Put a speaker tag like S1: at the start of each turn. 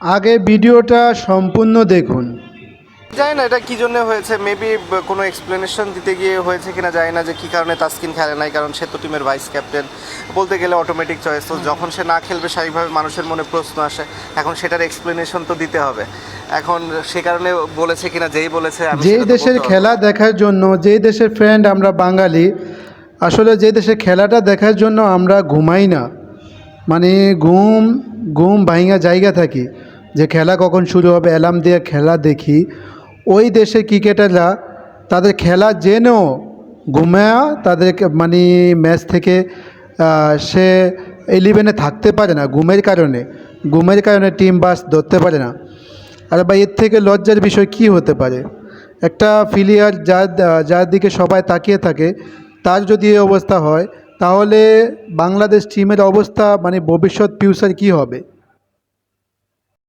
S1: আগে ভিডিওটা সম্পূর্ণ দেখুন।
S2: জানি না এটা কি জন্য হয়েছে মেবি কোনো এক্সপ্লেনেশন দিতে গিয়ে হয়েছে কিনা জানি না যে কি কারণে তাসকিন খেলে নাই কারণ সে তো টিমের ভাইস ক্যাপ্টেন বলতে গেলে অটোমেটিক চয়েস তো যখন সে না খেলবে স্বাভাবিকভাবে মানুষের মনে প্রশ্ন আসে এখন সেটার এক্সপ্লেনেশন তো দিতে হবে। এখন সে কারণে বলেছে কিনা যেই বলেছে
S1: যেই দেশের। খেলা দেখার জন্য যেই দেশের ফ্রেন্ড আমরা বাঙালি আসলে যে দেশের খেলাটা দেখার জন্য আমরা ঘুমাই না। মানে ঘুম ঘুম ভাইঙা জায়গা থাকি যে খেলা কখন শুরু হবে অ্যালার্ম দিয়ে খেলা দেখি। ওই দেশের ক্রিকেটাররা তাদের খেলা জেনেও ঘুমায়া তাদেরকে মানে ম্যাচ থেকে সে ইলেভেনে থাকতে পারে না ঘুমের কারণে। ঘুমের কারণে টিম বাস ধরতে পারে না। আর বা এর থেকে লজ্জার বিষয় কি হতে পারে? একটা ফিলিয়ার যার যার দিকে সবাই তাকিয়ে থাকে, তার যদি এই অবস্থা হয় তাহলে বাংলাদেশ টিমের অবস্থা মানে ভবিষ্যৎ ফিউচার কী হবে?